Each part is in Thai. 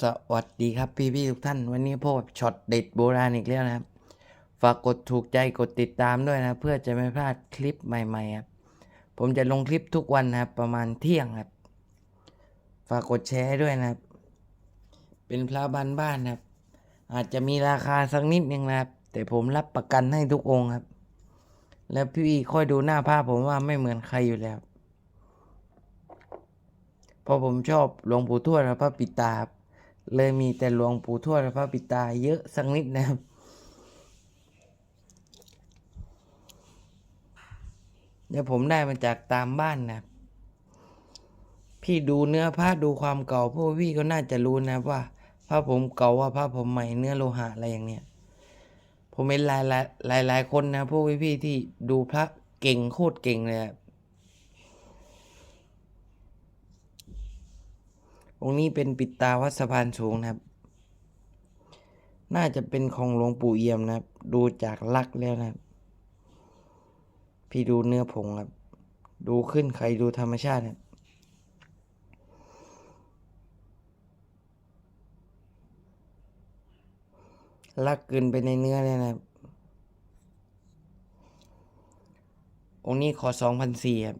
สวัสดีครับพี่พี่ทุกท่าน วันนี้พบกับช็อตเด็ดโบราณอีกแล้วนะครับ ฝากกดถูกใจกดติดตามด้วยนะ เพื่อจะไม่พลาดคลิปใหม่ๆครับ ผมจะลงคลิปทุกวันนะครับ ประมาณเที่ยงครับ ฝากกดแชร์ด้วยนะครับ เป็นพระบ้านบ้านครับ อาจจะมีราคาสักนิดนึงนะครับ แต่ผมรับประกันให้ทุกองค์ครับ แล้วพี่ค่อยดูหน้าผ้าผมว่าไม่เหมือนใครอยู่แล้วเพราะผมชอบหลวงปู่ทวดและพระปิดตาครับ เลยมีแต่หลวงปู่ทวดพระปิตาเยอะสักนิดนะครับ เดี๋ยวผมได้มาจากตามบ้านนะ พี่ดูเนื้อผ้าดูความเก่าพวกพี่ก็น่าจะรู้นะว่าผ้าผมเก่าว่าผ้าผมใหม่เนื้อโลหะอะไรอย่างเนี้ยผมเห็นหลายหลายหลายคนนะพวกพี่ที่ดูพระเก่งโคตรเก่งเลย องค์นี้เป็นปิดตาวัดสะพานสูงนะครับ น่าจะเป็นของหลวงปู่เอี่ยมนะครับ ดูจากลักษณ์แล้วนะครับ พี่ดูเนื้อผงครับ ดูขึ้นใครดูธรรมชาติครับลักเกินไปในเนื้อเลยนะครับ องค์นี้ขอสองพันสี่ครับ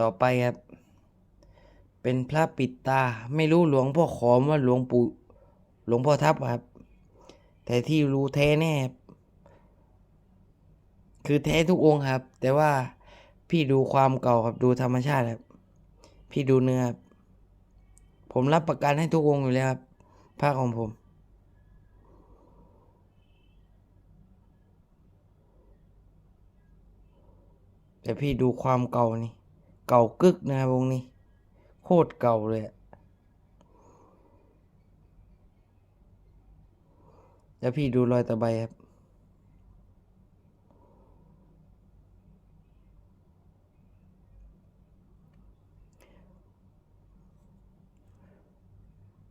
ต่อไปครับ เป็นพระปิดตา ไม่รู้หลวงพ่อขอมว่าหลวงปู่หลวงพ่อทับครับ แต่ที่รู้แท้แน่คือแท้ทุกองค์ครับ แต่ว่าพี่ดูความเก่าครับดูธรรมชาติครับ พี่ดูเนื้อครับผมรับประกันให้ทุกองค์อยู่แล้วครับผ้าของผม แต่พี่ดูความเก่านี่ เก่ากึกนะครับวงนี้ ตรเก่าเลยแล้วพี่ดูรอยตะไบครับ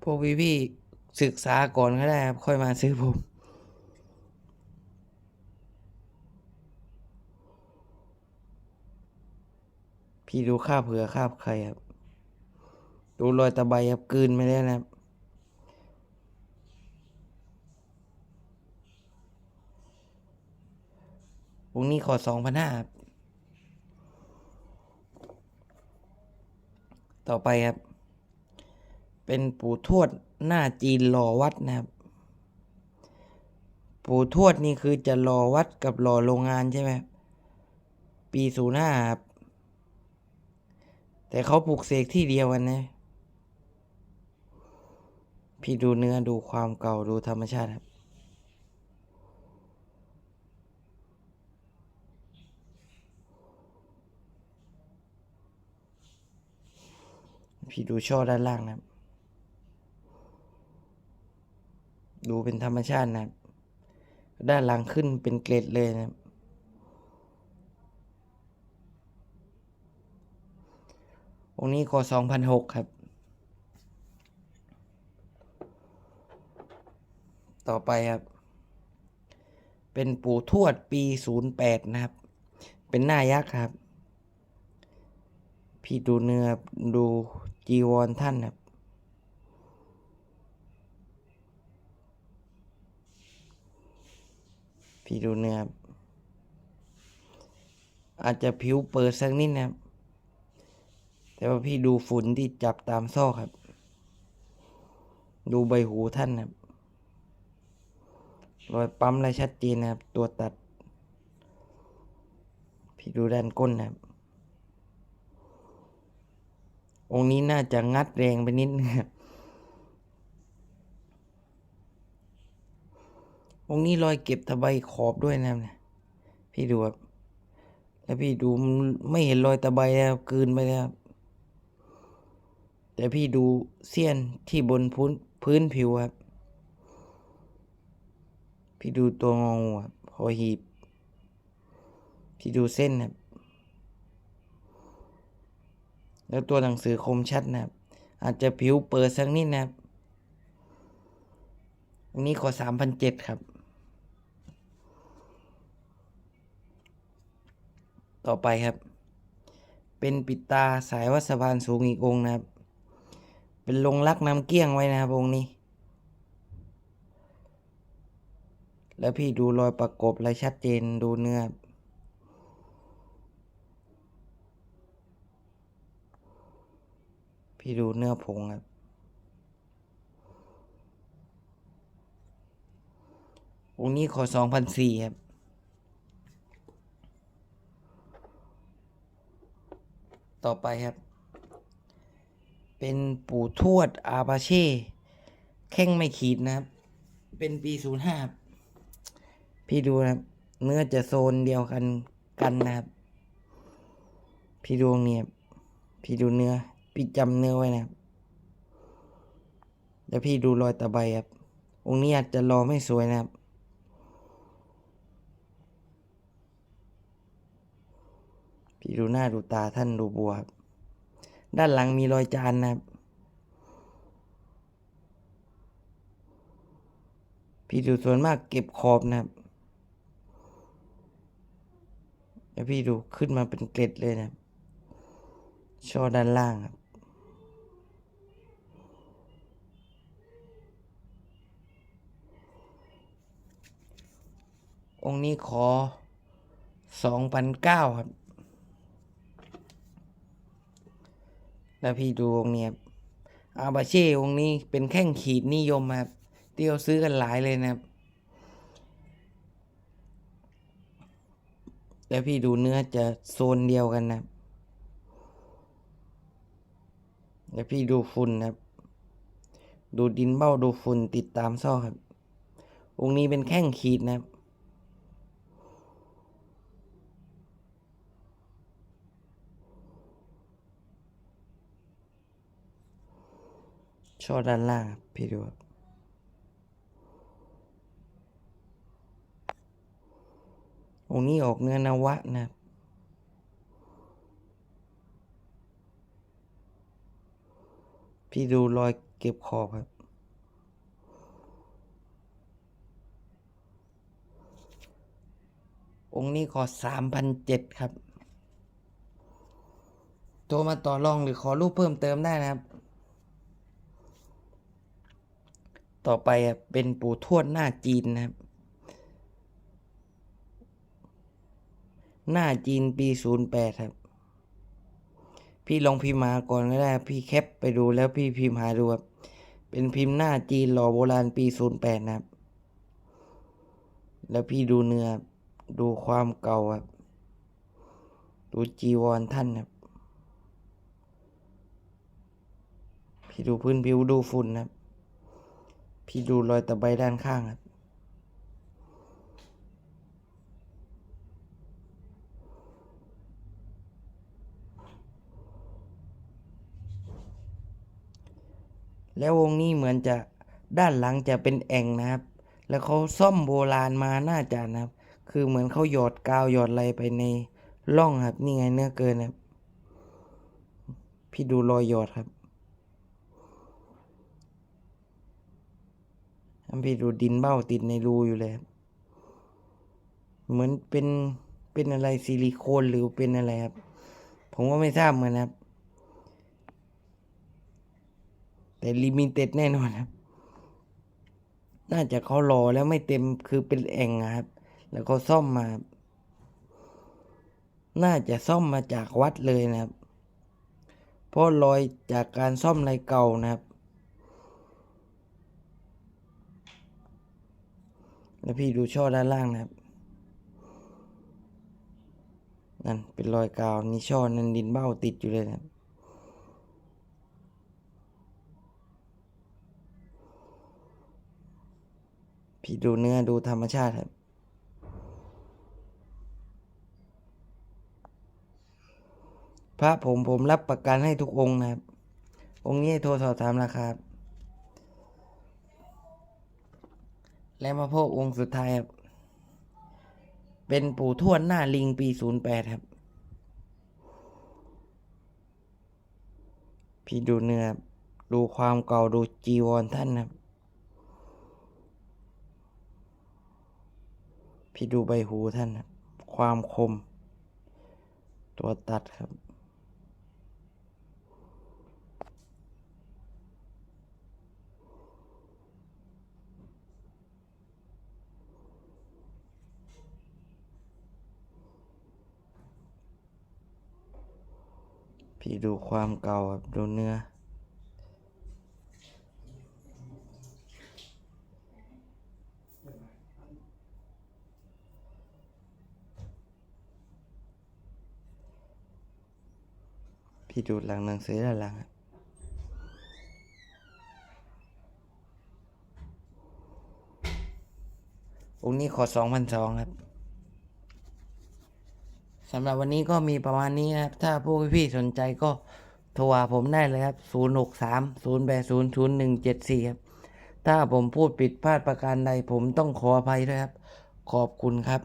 พวกพี่พี่ศึกษาก่อนก็ได้ครับ ค่อยมาซื้อผมพี่ดูคาบเผือคาบไข่ครับ ดูรอยตะไบครับกลืนไม่ได้นะครับ วงนี้ขอสองพันห้าครับ ต่อไปครับ เป็นปู่ทวดหน้าจีนหล่อวัดนะครับ ปู่ทวดนี่คือจะหล่อวัดกับหล่อโรงงานใช่ไหมปีศูนย์ห้าครับ แต่เขาปลูกเสกที่เดียวกันนะ พี่ดูเนื้อดูความเก่าดูธรรมชาติครับ พี่ดูช่อด้านล่างนะครับ ดูเป็นธรรมชาตินะครับ ด้านหลังขึ้นเป็นเกล็ดเลยนะครับ องค์นี้ขอสองพันหกครับ ต่อไปครับ เป็นปู่ทวดปีศูนย์แปดนะครับ เป็นหน้ายักษ์ครับ พี่ดูเนื้อครับดูจีวรท่านครับพี่ดูเนื้อครับอาจจะผิวเปิดสักนิดนะครับ แต่ว่าพี่ดูฝุ่นที่จับตามซอกครับ ดูใบหูท่านครับ รอยปั๊มอะไรชัดเจนนะครับ ตัวตัด พี่ดูด้านก้นนะครับ องนี้น่าจะงัดแรงไปนิดนึงครับ องนี้รอยเก็บตะไบขอบด้วยนะครับพี่ดูครับแล้วพี่ดูไม่เห็นรอยตะไบแล้วกืนไปแล้วแต่พี่ดูเสี้ยนที่บนพื้นพื้นผิวครับ พี่ดูตัวงองูครับพอหีบ พี่ดูเส้นครับ แล้วตัวหนังสือคมชัดนะครับ อาจจะผิวเปิดสักนิดนะครับ อันนี้ขอสามพันเจ็ดครับ ต่อไปครับ เป็นปิดตาสายวัสะพานสูงอีกองนะครับ เป็นลงรักน้ำเกี้ยงไว้นะครับองนี้ แล้วพี่ดูรอยประกบอะชัดเจนดูเนื้อ พี่ดูเนื้อผงครับองนี้ขอสองพันสี่ครับต่อไปครับ เป็นปู่ทวดอาบาเช่ แข้งไม่ขีดนะครับ เป็นปีศูนย์ห้า พี่ดูนะครับเนื้อจะโซนเดียวกันกันนะครับ พี่ดูเนี่ยบพี่ดูเนื้อ พี่จำเนื้อไว้นะครับแล้วพี่ดูรอยตะไบครับ องค์นี้อาจจะรอไม่สวยนะครับ พี่ดูหน้าดูตาท่านดูบัวครับ ด้านหลังมีรอยจานนะครับ พี่ดูส่วนมากเก็บขอบนะครับ แล้วพี่ดูขึ้นมาเป็นเกล็ดเลยนะช่อด้านล่างครับองค์นี้ขอสองพันเก้าครับ แล้วพี่ดูองค์นี้ครับอาบาเช่องค์นี้เป็นแข้งขีดนิยมครับที่เขาซื้อกันหลายเลยนะครับ แล้วพี่ดูเนื้อจะโซนเดียวกันนะแล้วพี่ดูฝุ่นนะครับ ดูดินเบ้าดูฝุ่นติดตามซอกครับ องค์นี้เป็นแข้งขีดนะครับช่อด้านล่างพี่ดูครับ องค์นี้ออกเนื้อนวะนะพี่ดูรอยเก็บขอบครับ องค์นี้ขอสามพันเจ็ดครับ โทรมาต่อรองหรือขอรูปเพิ่มเติมได้นะครับ ต่อไปเป็นปู่ทวดหน้าจีนนะครับ หน้าจีนปีศูนย์แปดครับ พี่ลองพิมพ์มาก่อนก็ได้ พี่แคปไปดูแล้วพี่พิมพ์หาดูครับ เป็นพิมพ์หน้าจีนหล่อโบราณปีศูนย์แปดนะครับ แล้วพี่ดูเนื้อครับดูความเก่าครับ ดูจีวรท่านครับ พี่ดูพื้นผิวดูฝุ่นครับ พี่ดูรอยตะไบด้านข้างครับ แล้ววงนี้เหมือนจะด้านหลังจะเป็นแอ่งนะครับ แล้วเขาซ่อมโบราณมาน่าจะนะครับ คือเหมือนเขาหยอดกาวหยอดอะไรไปในร่องครับ นี่ไงเนื้อเกินครับ พี่ดูรอยหยอดครับพี่ดูดินเบ้าติดในรูอยู่เลยครับเหมือนเป็นเป็นอะไรซิลิโคนหรือเป็นอะไรครับ ผมก็ไม่ทราบเหมือนกันครับ แต่ลิมิเต็ดแน่นอนครับ น่าจะเขารอแล้วไม่เต็มคือเป็นแอ่งอะครับ แล้วเขาซ่อมมา น่าจะซ่อมมาจากวัดเลยนะครับเพราะรอยจากการซ่อมอะไรเก่านะครับ แล้วพี่ดูช่อด้านล่างนะครับ นั่นเป็นรอยกาวนี่ช่อนั้นดินเบ้าติดอยู่เลยนะครับ พี่ดูเนื้อดูธรรมชาติครับ พระผมผมรับประกันให้ทุกองค์นะครับ องค์นี้โทรสอบถามราคาครับและมาพบองค์สุดท้ายครับ เป็นปู่ทวดหน้าลิงปีศูนย์แปดครับ พี่ดูเนื้อดูความเก่าดูจีวรท่านครับ พี่ดูใบหูท่าน ความคม ตัวตัดครับ พี่ดูความเก่าครับดูเนื้อ พี่ดูหลังหนังสือด้านหลังองค์นี้ขอสองพันสองครับสำหรับวันนี้ก็มีประมาณนี้นะครับ ถ้าพวกพี่ๆสนใจก็โทรหาผมได้เลยครับ 0 6 3 0 8 0 0 1 7 4 ครับ ถ้าผมพูดผิดพลาดประการใดผมต้องขออภัยด้วยครับ ขอบคุณครับ